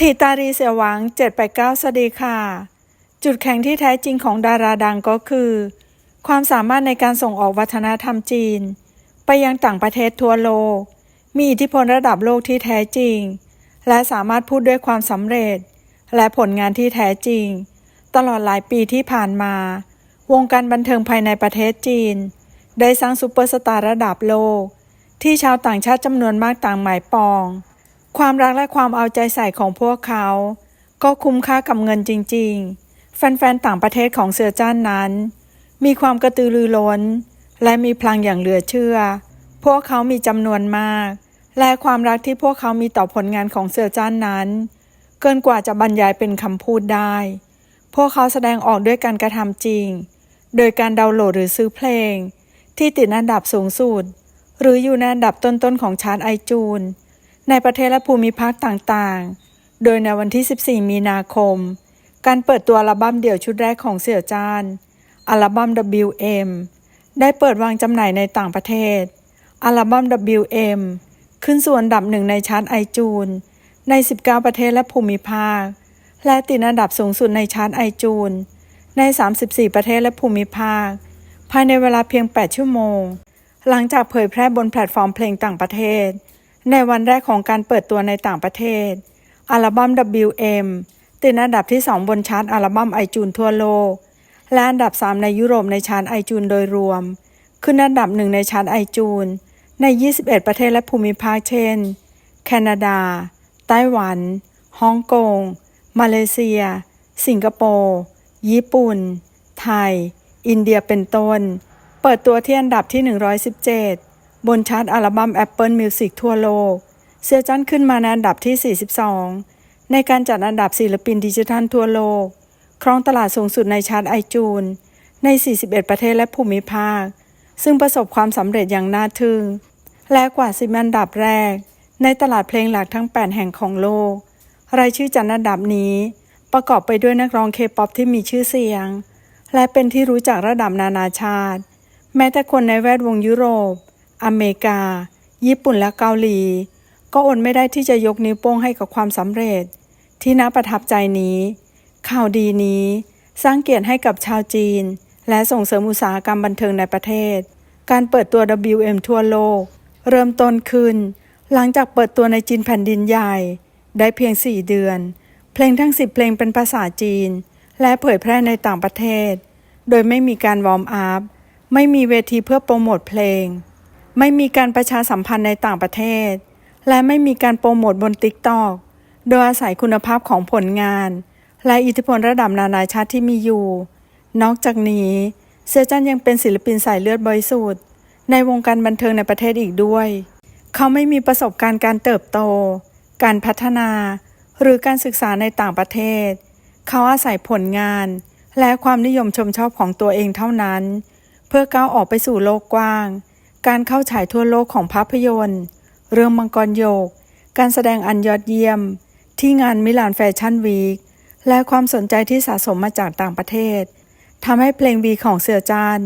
ทีตารีเสียหวัง 789 สวัสดีค่ะ จุดแข็งที่แท้จริงของดาราดังก็คือ ความสามารถในการส่งออกวัฒนธรรมจีน ไปยังต่างประเทศทั่วโลก มีอิทธิพลระดับโลกที่แท้จริง และสามารถพูดด้วยความสำเร็จ และผลงานที่แท้จริง ตลอดหลายปีที่ผ่านมา วงการบันเทิงภายในประเทศจีน ได้สร้างซูเปอร์สตาร์ระดับโลก ที่ชาวต่างชาติจำนวนมากต่างหมายปอง ความรักและความเอาใจใส่ของพวกเขา ก็คุ้มค่ากับเงินจริง ๆ แฟนๆ ต่างประเทศของเสือจ้านนั้น มีความกระตือรือร้น และมีพลังอย่างเหลือเชื่อ พวกเขามีจำนวนมาก และความรักที่พวกเขามีต่อผลงานของเสือจ้านนั้น เกินกว่าจะบรรยายเป็นคำพูดได้ พวกเขาแสดงออกด้วยการกระทำจริง โดยการดาวน์โหลดหรือซื้อเพลง ที่ติดอันดับสูงสุด หรืออยู่ในอันดับต้นๆของชาร์ตไอจูน ในประเทศและภูมิภาคต่างๆ โดยในวันที่ 14 มีนาคม การเปิดตัวอัลบั้มเดี่ยวชุดแรกของเสี่ยวจ้านอัลบั้ม WM ได้เปิดวางจำหน่ายในต่างประเทศ อัลบั้ม WM ขึ้นสู่อันดับหนึ่งในชาร์ตไอจูนใน 19 ประเทศและภูมิภาค และติดอันดับสูงสุดในชาร์ตไอจูนใน 34 ประเทศและภูมิภาค ภายในเวลาเพียง 8 ชั่วโมง หลังจากเผยแพร่บนแพลตฟอร์มเพลงต่างประเทศ ในวันแรกของการเปิดตัวในต่างประเทศ อัลบั้ม WM ติดอันดับที่ 2 บนชาร์ตอัลบั้มไอจูนทั่วโลก และอันดับ 3 ในยุโรปในชาร์ตไอจูนโดยรวม ขึ้นอันดับหนึ่งในชาร์ตไอจูนใน 21 ประเทศและภูมิภาคเช่น แคนาดา ไต้หวัน ฮ่องกง มาเลเซีย สิงคโปร์ ญี่ปุ่น ไทย อินเดียเป็นต้น เปิดตัวที่อันดับที่ 117 บนชาร์ตอัลบั้ม Apple Music ทั่วโลก เซียจันขึ้นมาในอันดับที่ 42 ในการจัดอันดับศิลปินดิจิทัลทั่วโลก ครองตลาดสูงสุดในชาร์ตไอจูน ใน 41 ประเทศและภูมิภาค ซึ่งประสบความสำเร็จอย่างน่าทึ่ง และกว่า10อันดับแรก ในตลาดเพลงหลักทั้ง 8 แห่งของโลก รายชื่อจัดอันดับนี้ ประกอบไปด้วยนักร้องเคป๊อปที่มีชื่อเสียง และเป็นที่รู้จักระดับนานาชาติ แม้แต่คนในแวดวงยุโรป อเมริกา ญี่ปุ่นและเกาหลี ก็อดไม่ได้ที่จะยกนิ้วโป้งให้กับความสำเร็จ ที่น่าประทับใจนี้ ข่าวดีนี้ สร้างเกียรติให้กับชาวจีน และส่งเสริมอุตสาหกรรมบันเทิงในประเทศ การเปิดตัว WM ทั่วโลก เริ่มต้นขึ้น หลังจากเปิดตัวในจีนแผ่นดินใหญ่ ได้เพียง 4 เดือน เพลงทั้ง 10 เพลงเป็นภาษาจีน และเผยแพร่ในต่างประเทศ โดยไม่มีการวอร์มอัพไม่มีเวทีเพื่อโปรโมทเพลง ไม่มีการประชาสัมพันธ์ในต่างประเทศ และไม่มีการโปรโมทบนติ๊กตอกโดยอาศัยคุณภาพของผลงาน และอิทธิพลระดับนานาชาติที่มีอยู่ นอกจากนี้ เซอร์จันยังเป็นศิลปินสายเลือดบริสุทธิ์ในวงการบันเทิงในประเทศอีกด้วย เขาไม่มีประสบการณ์การเติบโต การพัฒนา หรือการศึกษาในต่างประเทศ เขาอาศัยผลงาน และความนิยมชมชอบของตัวเองเท่านั้น เพื่อก้าวออกไปสู่โลกกว้าง การเข้าฉายทั่วโลกของภาพยนตร์ เรื่องมังกรโยก การแสดงอันยอดเยี่ยม ที่งานมิลานแฟชั่นวีคและความสนใจที่สะสมมาจากต่างประเทศทำให้เพลงวีของเสือจาน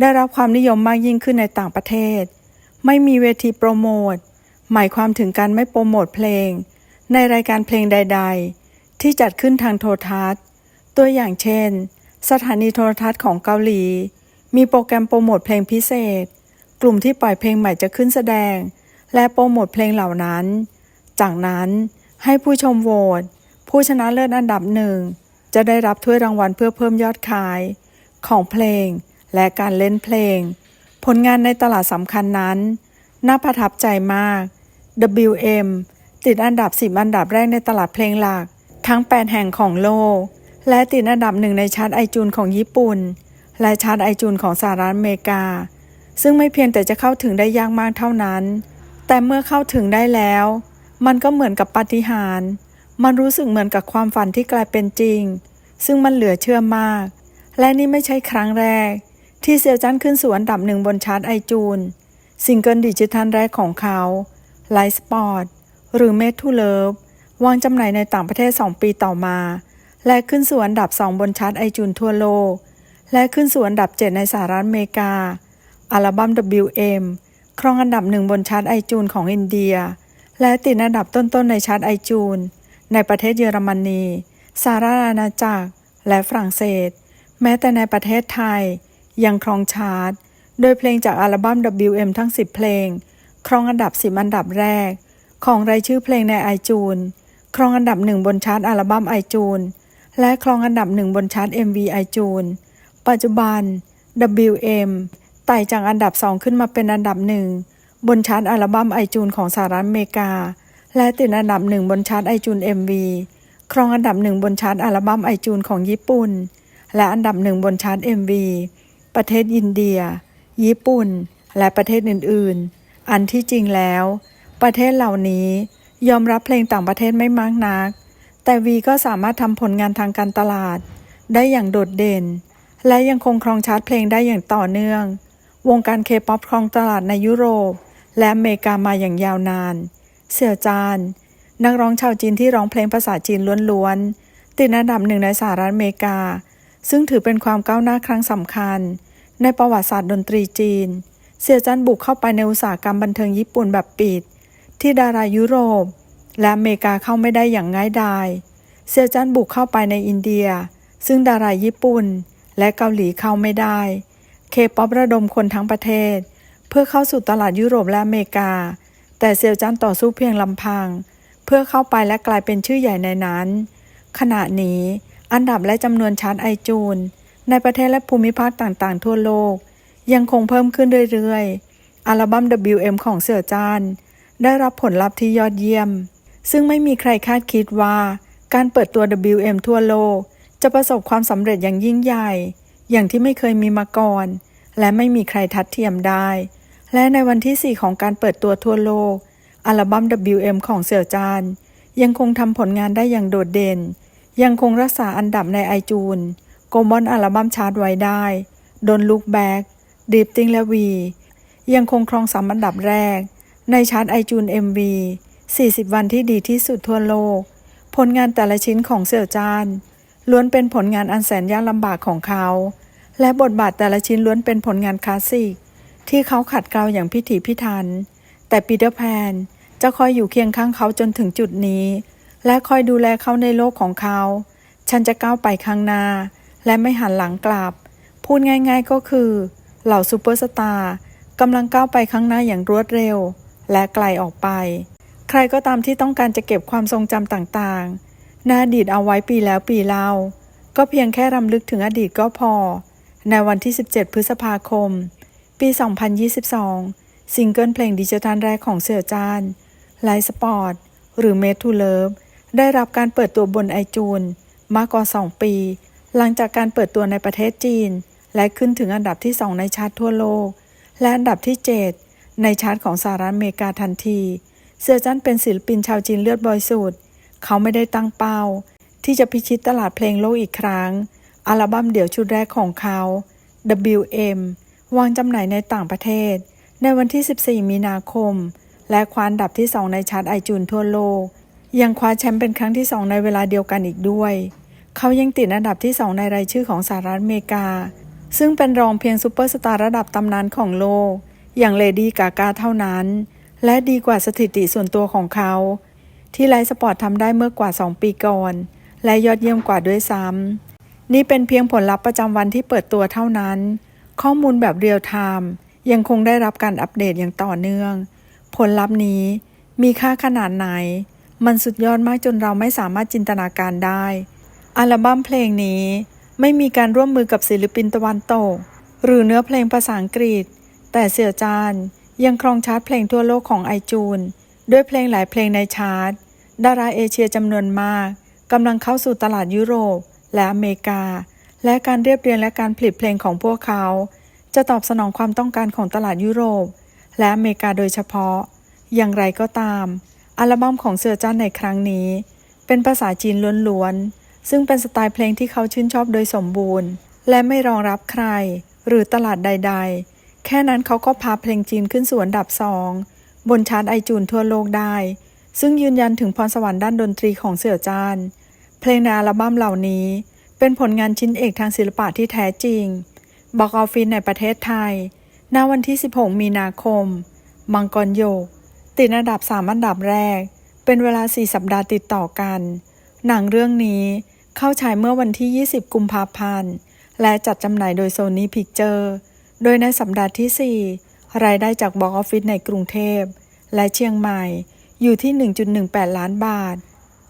ได้รับความนิยมมากยิ่งขึ้นในต่างประเทศ ไม่มีเวทีโปรโมท หมายความถึงการไม่โปรโมทเพลง ในรายการเพลงใด ๆ ที่จัดขึ้นทางโทรทัศน์ ตัวอย่างเช่น สถานีโทรทัศน์ของเกาหลี มีโปรแกรมโปรโมทเพลงพิเศษ กลุ่มที่ปล่อยเพลงใหม่จะขึ้นแสดง และโปรโมทเพลงเหล่านั้น จากนั้นให้ผู้ชมโหวตผู้ชนะเลิศอันดับหนึ่งจะได้รับถ้วยรางวัลเพื่อเพิ่มยอดขาย ของเพลงและการเล่นเพลง ผลงานในตลาดสำคัญนั้น น่าประทับใจมาก WM ติดอันดับ 10 อันดับแรกในตลาดเพลงหลัก ทั้ง 8 แห่งของโลก และติดอันดับหนึ่งในชาร์ตไอจูนของญี่ปุ่น และชาร์ตไอจูนของสหรัฐอเมริกา ซึ่งไม่เพียงแต่จะเข้าถึงได้ยากมากเท่านั้น แต่เมื่อเข้าถึงได้แล้ว มันก็เหมือนกับปาฏิหาริย์มันรู้สึกเหมือนกับความฝันที่กลายเป็นจริง ซึ่งมันเหลือเชื่อมาก และนี่ไม่ใช่ครั้งแรก ที่เซียวจันขึ้นสู่อันดับหนึ่งบนชาร์ตไอจูนซิงเกิลดิจิทัลแรกของเขาไลฟ์สปอร์ตหรือ Made to Love วางจำหน่ายในต่างประเทศ 2 ปีต่อมา และขึ้นสู่อันดับ 2 บนชาร์ตไอจูนทั่วโลก และขึ้นสู่อันดับ 7 ในสหรัฐอเมริกา อัลบั้ม WM ครองอันดับหนึ่งบนชาร์ตไอจูนของอินเดีย และติดอันดับต้นๆในชาร์ตไอจูนในประเทศเยอรมนีสหราชอาณาจักร และฝรั่งเศส แม้แต่ในประเทศไทย ยังครองชาร์ตโดยเพลงจากอัลบั้ม WM ทั้ง 10 เพลง ครองอันดับ 10 อันดับแรก ของรายชื่อเพลงในไอจูนครองอันดับหนึ่งบนชาร์ตอัลบั้มไอจูนและครองอันดับหนึ่งบนชาร์ต MV ไอจูนปัจจุบัน WM ไต่จากอันดับสองขึ้นมาเป็นอันดับหนึ่งบนชาร์ตอัลบั้มไอจูนของสหรัฐอเมริกา และติดอันดับหนึ่งบนชาร์ตไอจูน MV ครองอันดับหนึ่งบนชาร์ตอัลบั้มไอจูนของญี่ปุ่น และอันดับหนึ่งบนชาร์ต MV ประเทศอินเดีย ญี่ปุ่น และประเทศอื่น ๆ อันที่จริงแล้ว ประเทศเหล่านี้ยอมรับเพลงต่างประเทศไม่มากนัก แต่วีก็สามารถทำผลงานทางการตลาด ได้อย่างโดดเด่น และยังคงครองชาร์ตเพลงได้อย่างต่อเนื่อง วงการเคป๊อปครองตลาดในยุโรป และอเมริกามาอย่างยาวนาน เสี่ยวจาน นักร้องชาวจีนที่ร้องเพลงภาษาจีนล้วนๆ ติดอันดับหนึ่งในสหรัฐอเมริกา ซึ่งถือเป็นความก้าวหน้าครั้งสำคัญ ในประวัติศาสตร์ดนตรีจีน เสี่ยวจันบุกเข้าไปในอุตสาหกรรมบันเทิงญี่ปุ่นแบบปิด ที่ดารายุโรป และอเมริกาเข้าไม่ได้อย่างง่ายดาย เสี่ยวจันบุกเข้าไปในอินเดีย ซึ่งดาราญี่ปุ่น และเกาหลีเข้าไม่ได้ เคป๊อประดมคนทั้งประเทศ เพื่อเข้าสู่ตลาดยุโรปและอเมริกา แต่เซียวจันต่อสู้เพียงลำพัง เพื่อเข้าไปและกลายเป็นชื่อใหญ่ในนั้น ขณะนี้อันดับและจำนวนชาร์ตไอจูน ในประเทศและภูมิภาคต่างๆ ทั่วโลก ยังคงเพิ่มขึ้นเรื่อยๆ อัลบั้ม WM ของเสี่ยวจานได้รับผลลัพธ์ที่ยอดเยี่ยม ซึ่งไม่มีใครคาดคิดว่า การเปิดตัว WM ทั่วโลก จะประสบความสำเร็จอย่างยิ่งใหญ่ อย่างที่ไม่เคยมีมาก่อน และไม่มีใครทัดเทียมได้ และในวันที่ 4 ของการเปิดตัวทั่วโลก อัลบั้ม WM ของเสี่ยวจาน ยังคงทำผลงานได้อย่างโดดเด่น ยังคงรักษาอันดับในไอจูนโกลบอลอัลบั้มชาร์ตไว้ได้โดนลุกแบ็กดิฟติงและวี ยังคงครองสามอันดับแรก ในชาร์ตไอจูน MV 40 วันที่ดีที่สุดทั่วโลก ผลงานแต่ละชิ้นของเสี่ยวจาน ล้วนเป็นผลงานอันแสนยากลำบากของเขา และบทบาทแต่ละชิ้นล้วนเป็นผลงานคลาสสิกที่เขาขัดเกลาอย่างพิถีพิถัน แต่ปีเตอร์แพนจะคอยอยู่เคียงข้างเขาจนถึงจุดนี้ และคอยดูแลเขาในโลกของเขา ฉันจะก้าวไปข้างหน้า และไม่หันหลังกลับ พูดง่ายๆก็คือ เหล่าซูเปอร์สตาร์กำลังก้าวไปข้างหน้าอย่างรวดเร็ว และไกลออกไป ใครก็ตามที่ต้องการจะเก็บความทรงจำต่างๆ ในอดีตเอาไว้ปีแล้วปีเล่า ก็เพียงแค่รำลึกถึงอดีตก็พอ ในวันที่ 17 พฤษภาคม ปี 2022 ซิงเกิลเพลงดิจิทัลแรกของเสี่ยวจานไลฟ์สปอร์ตหรือ Made to Love ได้รับการเปิดตัวบนไอจูนมากกว่า 2 ปี หลังจากการเปิดตัวในประเทศจีน และขึ้นถึงอันดับที่ 2 ในชาร์ตทั่วโลก และอันดับที่ 7 ในชาร์ตของสหรัฐอเมริกาทันที เสี่ยวจันเป็นศิลปินชาวจีนเลือดบริสุทธิ์ เขาไม่ได้ตั้งเป้า ที่จะพิชิตตลาดเพลงโลกอีกครั้ง อัลบั้มเดี่ยวชุดแรกของเขา WM วางจำหน่ายในต่างประเทศ ในวันที่ 14 มีนาคม และคว้าอันดับที่ 2 ในชาร์ตไอจูนทั่วโลก ยังคว้าแชมป์เป็นครั้งที่ 2 ในเวลาเดียวกันอีกด้วย เขายังติดอันดับที่ 2 ในรายชื่อของสหรัฐอเมริกา ซึ่งเป็นรองเพียงซูเปอร์สตาร์ระดับตำนานของโลก อย่างเลดี้กากาเท่านั้น และดีกว่าสถิติส่วนตัวของเขา ที่ไลฟ์สปอร์ตทำได้เมื่อกว่า 2 ปีก่อน และยอดเยี่ยมกว่าด้วยซ้ำนี่เป็นเพียงผลลัพธ์ประจำวันที่เปิดตัวเท่านั้น ข้อมูลแบบเรียลไทม์ยังคงได้รับการอัปเดตอย่างต่อเนื่อง ผลลัพธ์นี้มีค่าขนาดไหน มันสุดยอดมากจนเราไม่สามารถจินตนาการได้ อัลบั้มเพลงนี้ไม่มีการร่วมมือกับศิลปินตะวันตก หรือเนื้อเพลงภาษาอังกฤษ แต่เสี่ยวจานยังครองชาร์ตเพลงทั่วโลกของไอจูนด้วยเพลงหลายเพลงในชาร์ต ดาราเอเชียจำนวนมากกำลังเข้าสู่ตลาดยุโรปและอเมริกา และการเรียบเรียงและการผลิตเพลงของพวกเขา จะตอบสนองความต้องการของตลาดยุโรป และอเมริกาโดยเฉพาะ อย่างไรก็ตาม อัลบั้มของเสือจ้านในครั้งนี้ เป็นภาษาจีนล้วนๆ ซึ่งเป็นสไตล์เพลงที่เขาชื่นชอบโดยสมบูรณ์ และไม่รองรับใคร หรือตลาดใด ๆ แค่นั้นเขาก็พาเพลงจีนขึ้นสู่อันดับสองบนชาร์ตไอจูนทั่วโลกได้ ซึ่งยืนยันถึงพรสวรรค์ด้านดนตรีของเสี่ยวจาน เพลงในอัลบั้มเหล่านี้ เป็นผลงานชิ้นเอกทางศิลปะที่แท้จริง บอกออฟฟิศในประเทศไทย ณ วันที่ 16 มีนาคม มังกรโยก ติดอันดับ 3 อันดับแรก เป็นเวลา 4 สัปดาห์ติดต่อกัน หนังเรื่องนี้เข้าฉายเมื่อวันที่ 20 กุมภาพันธ์ และจัดจำหน่ายโดย Sony Picture โดยในสัปดาห์ที่ 4 รายได้จากบ็อกออฟฟิศในกรุงเทพ และเชียงใหม่ อยู่ที่ 1.18 ล้านบาท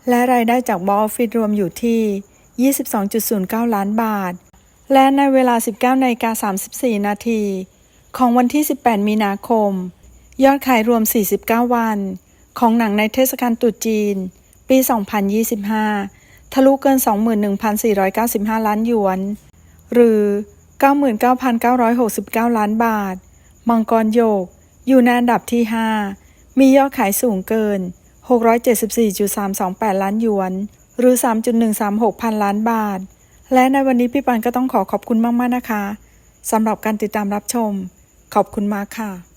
และรายได้จากบอกออฟฟิศรวมอยู่ที่ 22.09 ล้านบาท และในเวลา 19นาฬิกา34 นาที ของวันที่ 18 มีนาคม ยอดขายรวม 49 วัน ของหนังในเทศกาลตรุษจีน ปี 2025 ทะลุเกิน 21,495 ล้านหยวน หรือ 99,969 ล้านบาท มังกรโยก อยู่ในอันดับที่ 5 มียอดขายสูงเกิน 674.328 ล้านหยวน หรือ 3.136 พันล้านบาท และในวันนี้พี่ปันก็ต้องขอขอบคุณมาก ๆ นะคะสำหรับการติดตามรับชม ขอบคุณมากค่ะ